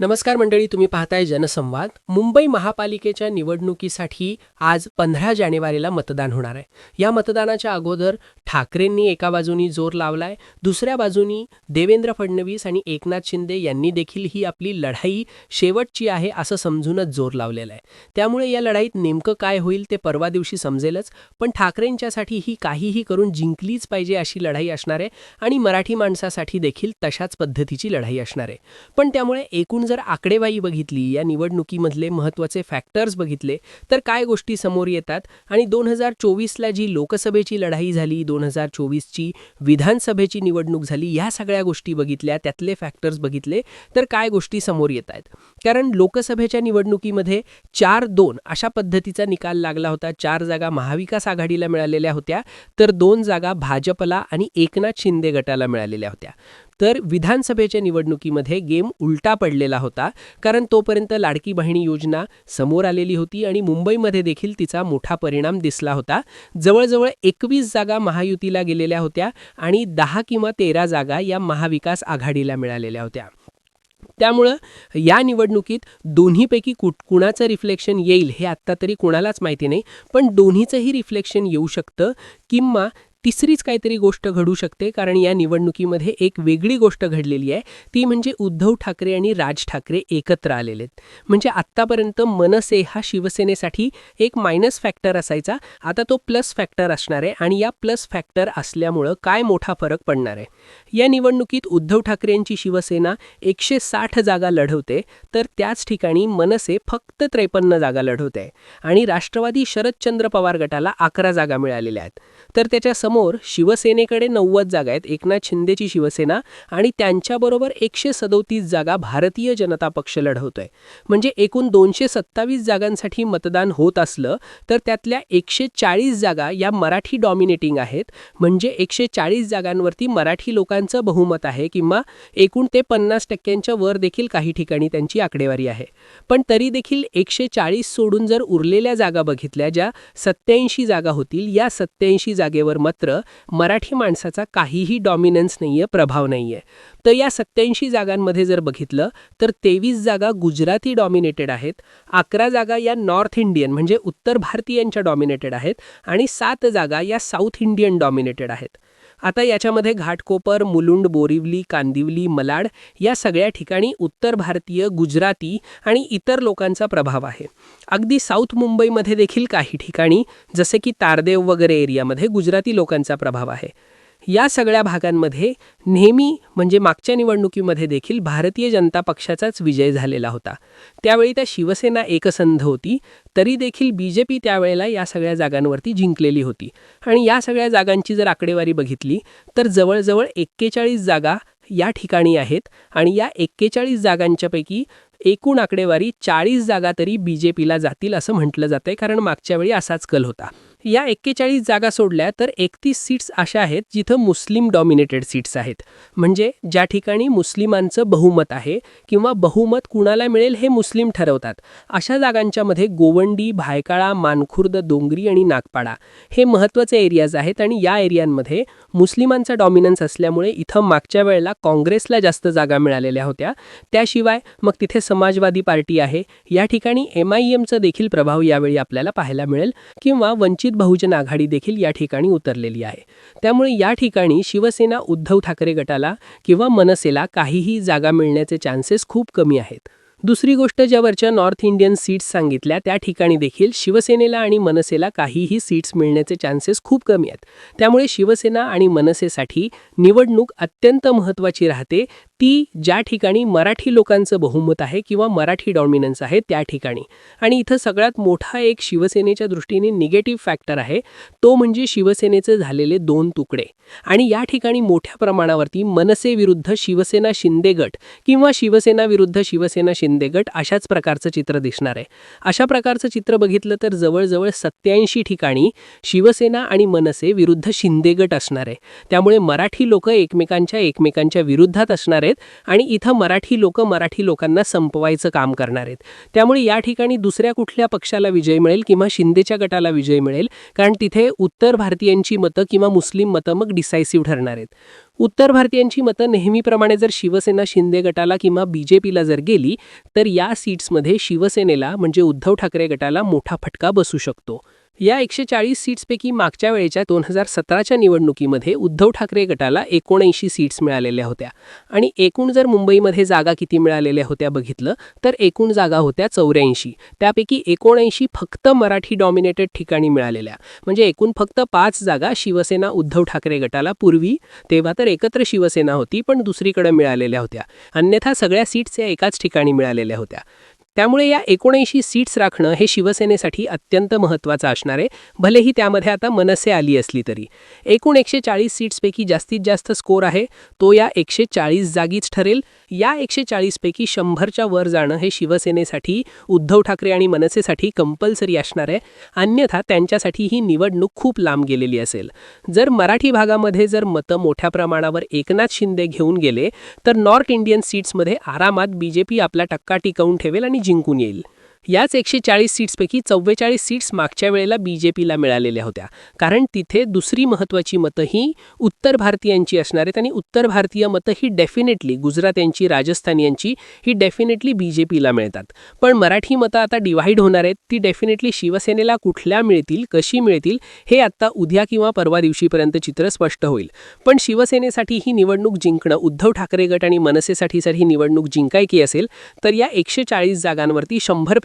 नमस्कार मंडळी तुम्ही पाहताय जनसंवाद. मुंबई महापालिकेच्या निवडणुकीसाठी आज पंधरा जानेवारीला मतदान होणार आहे. या मतदानाच्या अगोदर ठाकरेंनी एका बाजूनी जोर लावलाय दुसऱ्या बाजूनी देवेंद्र फडणवीस आणि एकनाथ शिंदे यांनी देखील ही आपली लढाई शेवटची आहे असं समजूनच जोर लावलेला आहे. त्यामुळे या लढाईत नेमकं काय होईल ते परवा दिवशी समजेलच पण ठाकरेंच्यासाठी ही काहीही करून जिंकलीच पाहिजे अशी लढाई असणार आहे आणि मराठी माणसासाठी देखील तशाच पद्धतीची लढाई असणार आहे. पण त्यामुळे एकूण जर आकडेवारी बघितली या निवडणुकीमधले महत्त्वाचे फॅक्टर्स बघितले तर काय गोष्टी समोर येतात? आणि दोन हजार चोवीसला जी लोकसभेची लढाई झाली दोन हजार चोवीसची विधानसभेची निवडणूक झाली या सगळ्या गोष्टी बघितल्या त्यातले फॅक्टर्स बघितले तर काय गोष्टी समोर येत आहेत? कारण लोकसभेच्या निवडणुकीमध्ये चार दोन अशा पद्धतीचा निकाल लागला होता. चार जागा महाविकास आघाडीला मिळालेल्या होत्या तर दोन जागा भाजपला आणि एकनाथ शिंदे गटाला मिळालेल्या होत्या. तर विधानसभेच्या निवडणुकीमध्ये गेम उलटा पडलेला होता कारण तोपर्यंत लाडकी बहिणी योजना समोर आलेली होती आणि मुंबईमध्ये देखील तिचा मोठा परिणाम दिसला होता. जवळजवळ एकवीस जागा महायुतीला गेलेल्या होत्या आणि दहा किंवा तेरा जागा या महाविकास आघाडीला मिळालेल्या होत्या. त्यामुळं या निवडणुकीत दोन्हीपैकी कुठ कुणाचं रिफ्लेक्शन येईल हे आत्ता तरी कुणालाच माहिती नाही पण दोन्हीचंही रिफ्लेक्शन येऊ शकतं किंवा तिसरीच काहीतरी गोष्ट घडू शकते कारण या निवडणुकीमध्ये एक वेगळी गोष्ट घडलेली आहे. ती म्हणजे उद्धव ठाकरे आणि राज ठाकरे एकत्र आलेले आहेत. म्हणजे आत्तापर्यंत मनसे हा शिवसेनेसाठी एक मायनस फॅक्टर असायचा. आता तो प्लस फॅक्टर असणार आहे आणि या प्लस फॅक्टर असल्यामुळं काय मोठा फरक पडणार आहे? या निवडणुकीत उद्धव ठाकरे यांची शिवसेना एकशे साठ जागा लढवते तर त्याच ठिकाणी मनसे फक्त त्रेपन्न जागा लढवते. आणि राष्ट्रवादी शरदचंद्र पवार गटाला अकरा जागा मिळालेल्या आहेत. तर त्याच्या समोर शिवसेनेकडे नव्वद जागा आहेत. एकनाथ शिंदेची शिवसेना आणि त्यांच्याबरोबर एकशे सदोतीस जागा भारतीय जनता पक्ष लढवतोय. म्हणजे एकूण दोनशे सत्तावीस जागांसाठी मतदान होत असलं तर त्यातल्या एकशे चाळीस जागा या मराठी डॉमिनेटिंग आहेत. म्हणजे एकशे चाळीस जागांवरती मराठी लोकांचं बहुमत आहे किंवा एकूण ते पन्नास टक्क्यांच्या वर देखील काही ठिकाणी त्यांची आकडेवारी आहे. पण तरी देखील एकशे चाळीस सोडून जर उरलेल्या जागा बघितल्या ज्या सत्याऐंशी जागा होतील या सत्याऐंशी जागेवर मत मात्र मराठी माणसाचा काहीही डॉमिनन्स नाहीये प्रभाव नाहीये. तर या सत्याऐंशी जागांमध्ये जर बघितलं तर तेवीस जागा गुजराती डॉमिनेटेड आहेत अकरा जागा या नॉर्थ इंडियन म्हणजे उत्तर भारतीयांच्या डॉमिनेटेड आहेत आणि सात जागा या साऊथ इंडियन डॉमिनेटेड आहेत. आता याच्यामध्ये घाटकोपर मुलुंड बोरिवली कांदिवली मलाड या सगळ्या ठिकाणी उत्तर भारतीय गुजराती आणि इतर लोकांचा प्रभाव आहे. अगदी साऊथ मुंबईमध्ये देखील काही ठिकाणी जसे की तारदेव वगैरे एरियामध्ये गुजराती लोकांचा प्रभाव आहे. या सगळ्या भागांमध्ये नेहमी म्हणजे मागच्या निवडणुकीमध्ये देखील भारतीय जनता पक्षाचाच विजय झालेला होता. त्यावेळी त्या शिवसेना एकसंध होती तरी देखील बी जे पी त्यावेळेला या सगळ्या जागांवरती जिंकलेली होती. आणि या सगळ्या जागांची जर आकडेवारी बघितली तर जवळजवळ एक्केचाळीस जागा या ठिकाणी आहेत आणि या एक्केचाळीस जागांच्यापैकी एकूण आकडेवारी चाळीस जागा तरी बी जे पीला जातील असं म्हटलं जातंय कारण मागच्या वेळी असाच कल होता. या एक्केचाळीस जागा सोडल्या तर एकतीस सीट्स अशा आहेत जिथं मुस्लिम डॉमिनेटेड सीट्स आहेत. म्हणजे ज्या ठिकाणी मुस्लिमांचं बहुमत आहे किंवा बहुमत कुणाला मिळेल हे मुस्लिम ठरवतात. अशा जागांच्यामध्ये गोवंडी भायकाळा मानखुर्द डोंगरी आणि नागपाडा हे महत्त्वाचे एरियाज आहेत आणि या एरियांमध्ये मुस्लिमांचा डॉमिनन्स असल्यामुळे इथं मागच्या वेळेला काँग्रेसला जास्त जागा मिळालेल्या होत्या. त्याशिवाय मग तिथे समाजवादी पार्टी आहे. या ठिकाणी एम आय एमचा देखील प्रभाव यावेळी आपल्याला पाहायला मिळेल. किंवा वंचित बहुजन आघाडी देखील या ठिकाणी उतरलेली आहे. त्यामुळे या ठिकाणी शिवसेना उद्धव ठाकरे गटाला किंवा मनसेला काहीही जागा मिळण्याचे चान्सेस खूप कमी आहेत. दुसरी गोष्ट ज्यावरच्या नॉर्थ इंडियन सीट्स सांगितल्या त्या ठिकाणी देखील शिवसेनेला आणि मनसेला काहीही सीट्स मिळण्याचे चान्सेस खूप कमी आहेत. त्यामुळे शिवसेना आणि मनसेसाठी निवडणूक अत्यंत महत्त्वाची राहते. ती ज्या ठिकाणी मराठी लोकांचं बहुमत आहे किंवा मराठी डॉमिनन्स आहे त्या ठिकाणी. आणि इथं सगळ्यात मोठा एक शिवसेनेच्या दृष्टीने निगेटिव्ह फॅक्टर आहे तो म्हणजे शिवसेनेचे झालेले दोन तुकडे. आणि या ठिकाणी मोठ्या प्रमाणावरती मनसे विरुद्ध शिवसेना शिंदे गट किंवा शिवसेना विरुद्ध शिवसेना शिंदे गट अशाच प्रकारचं चित्र दिसणार आहे. अशा प्रकारचं चित्र बघितलं तर जवळजवळ सत्याऐंशी ठिकाणी शिवसेना आणि मनसे विरुद्ध शिंदे गट असणार आहे. त्यामुळे मराठी लोक एकमेकांच्या एकमेकांच्या विरुद्धात असणार आहेत आणि इथं मराठी लोक मराठी लोकांना संपवायचं काम करणार आहेत. त्यामुळे या ठिकाणी दुसऱ्या कुठल्या पक्षाला विजय मिळेल किंवा शिंदेच्या गटाला विजय मिळेल? कारण तिथे उत्तर भारतीयांची मतं किंवा मुस्लिम मतं मग डिसायसिव्ह ठरणार आहेत. उत्तर भारतीयांची मतं नेहमीप्रमाणे जर शिवसेना शिंदे गटाला किंवा बी जे पीला जर गेली तर या सीट्समध्ये शिवसेनेला म्हणजे उद्धव ठाकरे गटाला मोठा फटका बसू शकतो. या एकशे चाळीस सीट्सपैकी मागच्या वेळेच्या दोन हजार सतराच्या निवडणुकीमध्ये उद्धव ठाकरे गटाला एकोणऐंशी सीट्स मिळालेल्या होत्या. आणि एकूण जर मुंबईमध्ये जागा किती मिळालेल्या होत्या बघितलं तर एकूण जागा होत्या चौऱ्याऐंशी. त्यापैकी एकोणऐंशी फक्त मराठी डॉमिनेटेड ठिकाणी मिळालेल्या. म्हणजे एकूण फक्त पाच जागा शिवसेना उद्धव ठाकरे गटाला पूर्वी तेव्हा तर एकत्र शिवसेना होती पण दुसरीकडे मिळालेल्या होत्या. अन्यथा सगळ्या सीट्स या एकाच ठिकाणी मिळालेल्या होत्या. त्यामुळे या एकोणऐंशी सीट्स राखणं हे शिवसेनेसाठी अत्यंत महत्त्वाचं असणार आहे. भलेही त्यामध्ये आता मनसे आली असली तरी. एकूण एकशे चाळीस सीट्सपैकी जास्तीत जास्त स्कोर आहे. तो या एकशे चाळीस जागीच ठरेल. या एकशे चाळीसपैकी शंभरच्या वर जाणं हे शिवसेनेसाठी उद्धव ठाकरे आणि मनसेसाठी कंपल्सरी असणार आहे. अन्यथा त्यांच्यासाठी ही निवडणूक खूप लांब गेलेली असेल. जर मराठी भागामध्ये जर मतं मोठ्या प्रमाणावर एकनाथ शिंदे घेऊन गेले तर नॉर्थ इंडियन सीट्समध्ये आरामात बी जे पी आपला टक्का टिकवून ठेवेल आणि जिंकून येईल याच एकशे चाळीस सीट्सपैकी चव्वेचाळीस सीट्स मागच्या वेळेला बी जे पीला मिळालेल्या होत्या. कारण तिथे दुसरी महत्त्वाची मतं ही उत्तर भारतीयांची असणार आहेत आणि उत्तर भारतीय मतं ही डेफिनेटली गुजरात यांची राजस्थान यांची ही डेफिनेटली बी जे पीला मिळतात. पण मराठी मतं आता डिव्हाइड होणार आहेत. ती डेफिनेटली शिवसेनेला कुठल्या मिळतील कशी मिळतील हे आत्ता उद्या किंवा परवा दिवशीपर्यंत चित्र स्पष्ट होईल. पण शिवसेनेसाठी ही निवडणूक जिंकणं उद्धव ठाकरे गट आणि मनसेसाठी जर ही निवडणूक जिंकायची असेल तर या एकशे चाळीस जागांवरती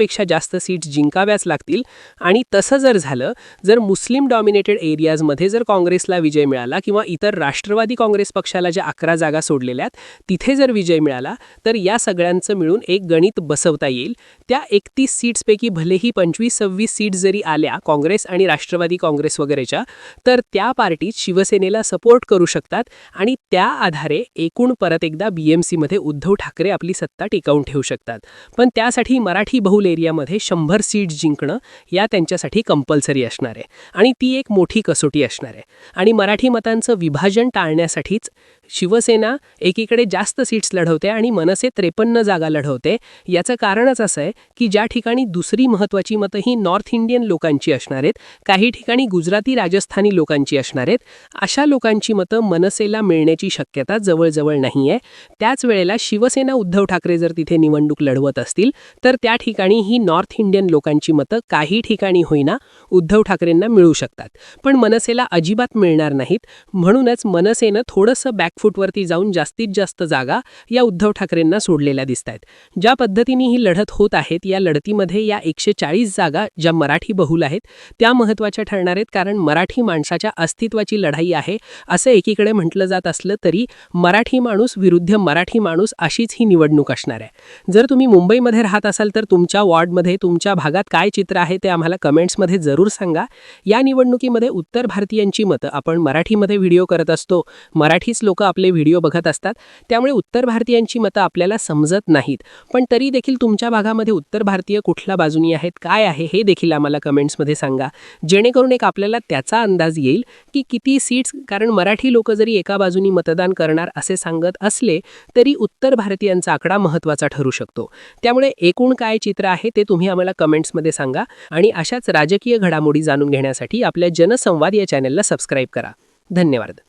शंभरपेक्षा जास्त सीट्स जिंकाव्याच लागतील. आणि तसं जर झालं जर मुस्लिम डॉमिनेटेड एरियाजमध्ये जर काँग्रेसला विजय मिळाला किंवा इतर राष्ट्रवादी काँग्रेस पक्षाला ज्या अकरा जागा सोडलेल्या आहेत तिथे जर विजय मिळाला तर या सगळ्यांचं मिळून एक गणित बसवता येईल. त्या एकतीस सीट्सपैकी भलेही पंचवीस सव्वीस सीट्स जरी आल्या काँग्रेस आणि राष्ट्रवादी काँग्रेस वगैरेच्या तर त्या पार्टीत शिवसेनेला सपोर्ट करू शकतात आणि त्या आधारे एकूण परत एकदा बीएमसीमध्ये उद्धव ठाकरे आपली सत्ता टिकवून ठेवू शकतात. पण त्यासाठी मराठी बहुल एरियामध्ये शंभर सीट जिंकणं या त्यांच्यासाठी कंपल्सरी असणार आहे. आणि ती एक मोठी कसोटी असणार आहे. आणि मराठी मतांचं विभाजन टाळण्यासाठीच शिवसेना एकीकडे जास्त सीट्स लढवते आणि मनसे त्रेपन्न जागा लढवते. याचं कारणच असं आहे की ज्या ठिकाणी दुसरी महत्त्वाची मतं ही नॉर्थ इंडियन लोकांची असणार आहेत काही ठिकाणी गुजराती राजस्थानी लोकांची असणार आहेत. अशा लोकांची मतं मनसेला मिळण्याची शक्यता जवळजवळ नाही आहे. त्याच वेळेला शिवसेना उद्धव ठाकरे जर तिथे निवडणूक लढवत असतील तर त्या ठिकाणी ही नॉर्थ इंडियन लोकांची मतं काही ठिकाणी होईना उद्धव ठाकरेंना मिळू शकतात. पण मनसेला अजिबात मिळणार नाहीत. म्हणूनच मनसेनं थोडंसं बॅक फूटवरती जाऊन जास्तीत जास्त जागा या उद्धव ठाकरेंना सोडलेल्या दिसत आहेत ज्या पद्धतीने ही लढत होत आहेत या लढतीमध्ये या एकशे चाळीस जागा ज्या मराठी बहुल आहेत त्या महत्त्वाच्या ठरणार आहेत. कारण मराठी माणसाच्या अस्तित्वाची लढाई आहे असं एकीकडे म्हटलं जात असलं तरी मराठी माणूस विरुद्ध मराठी माणूस अशीच ही निवडणूक असणार आहे. जर तुम्ही मुंबईमध्ये राहत असाल तर तुमच्या वॉर्डमध्ये तुमच्या भागात काय चित्र आहे ते आम्हाला कमेंट्समध्ये जरूर सांगा. या निवडणुकीमध्ये उत्तर भारतीयांची मतं आपण मराठीमध्ये व्हिडिओ करत असतो मराठीच लोक आपले व्हिडिओ बघत असतात त्यामुळे उत्तर भारतीयांची मतं आपल्याला समजत नाहीत. पण तरी देखील तुमच्या भागामध्ये उत्तर भारतीय कुठल्या बाजूनी आहेत काय आहे हे देखील आम्हाला कमेंट्समध्ये सांगा. जेणेकरून एक आपल्याला त्याचा अंदाज येईल की किती सीट्स कारण मराठी लोक जरी एका बाजूनी मतदान करणार असे सांगत असले तरी उत्तर भारतीयांचा आकडा महत्त्वाचा ठरू शकतो. त्यामुळे एकूण काय चित्र आहे ते तुम्ही आम्हाला कमेंट्समध्ये सांगा आणि अशाच राजकीय घडामोडी जाणून घेण्यासाठी आपल्या जनसंवाद या चॅनलला सबस्क्राईब करा. धन्यवाद.